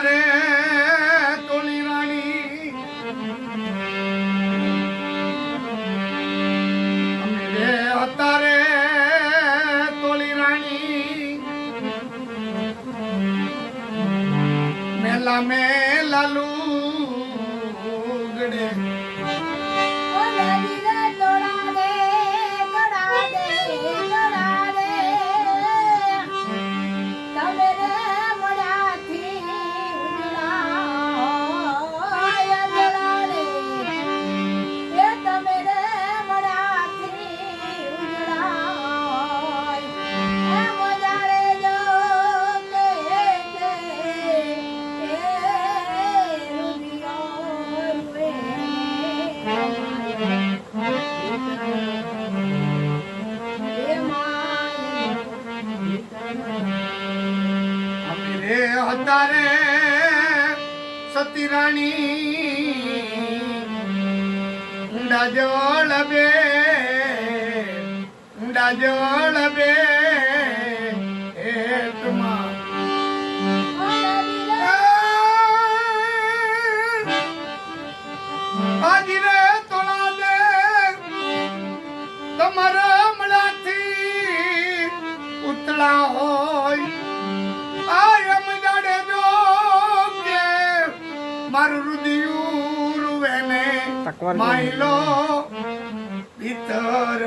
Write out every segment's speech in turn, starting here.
રે તોલી રાણી. અમે રે હતા રે તોલી રાણી. મેલા મેલા અમે રે હતા રે સતી રાણી ઊંડા જળ બે, ઊંડા જળ બે તમારા મળાથી ઉતળા હોય મારું રુદિયું રૂવે ને માયલો ભીતર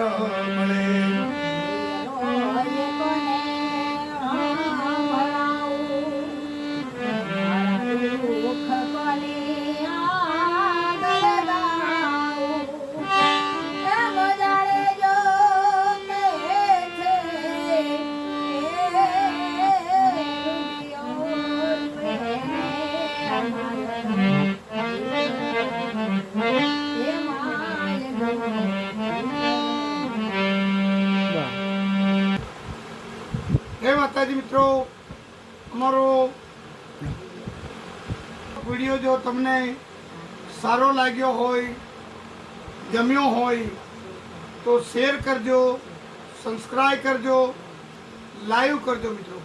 મળે. હે માતાજી મિત્રો. અમારો વીડિયો જો તમને સારો લાગ્યો હોય, ગમ્યો હોય, તો શેર કરજો સબસ્ક્રાઈબ કરજો, લાઈવ કરજો મિત્રો.